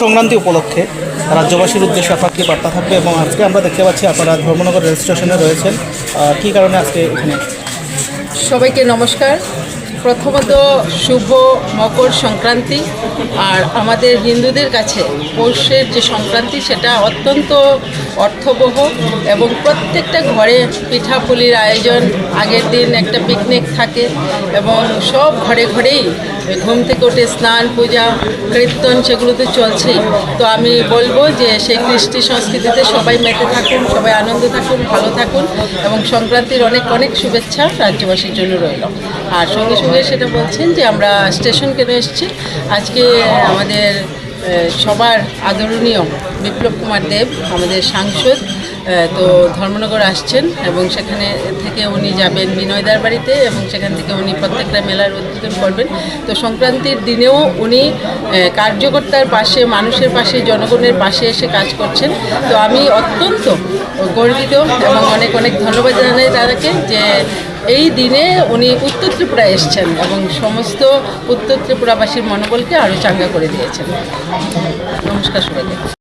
সংক্রান্তি উপলক্ষে রাজ্যবাসীর উদ্দেশ্যে আপনার কি বার্তা থাকবে এবং আজকে আমরা দেখতে পাচ্ছি আপনারা ধর্মনগর রেল স্টেশনে রয়েছেন। কী কারণে আজকে এখানে? সবাইকে নমস্কার। প্রথমত শুভ মকর সংক্রান্তি আর আমাদের হিন্দুদের কাছে পৌষের যে সংক্রান্তি সেটা অত্যন্ত অর্থবহ এবং প্রত্যেকটা ঘরে পিঠাপুলির আয়োজন, আগের দিন একটা পিকনিক থাকে এবং সব ঘরে ঘরেই ঘুম থেকে উঠে স্নান, পূজা, কীর্তন সেগুলো তো চলছেই তো আমি বলব যে সেই কৃষ্টি সংস্কৃতিতে সবাই মেতে থাকুন, সবাই আনন্দ থাকুন, ভালো থাকুন এবং সংক্রান্তির অনেক অনেক শুভেচ্ছা রাজ্যবাসীর জন্য রইল। আর সঙ্গে সঙ্গে সেটা বলছেন যে আমরা স্টেশন কেন এসেছি। আজকে আমাদের সবার আদরণীয় বিপ্লব কুমার দেব, আমাদের সাংসদ তো ধর্মনগর আসছেন এবং সেখানে থেকে উনি যাবেন বিনয়দার বাড়িতে এবং সেখান থেকে উনি প্রত্যেকটা মেলার উদ্বোধন করবেন। তো সংক্রান্তির দিনেও উনি কার্যকর্তার পাশে, মানুষের পাশে, জনগণের পাশে এসে কাজ করছেন। তো আমি অত্যন্ত গর্বিত এবং অনেক অনেক ধন্যবাদ জানাই তাদেরকে যে এই দিনে উনি উত্তর ত্রিপুরা এসছেন এবং সমস্ত উত্তর ত্রিপুরাবাসীর মনোবলকে আরও চাঙ্গা করে দিয়েছেন। নমস্কার সবাইকে।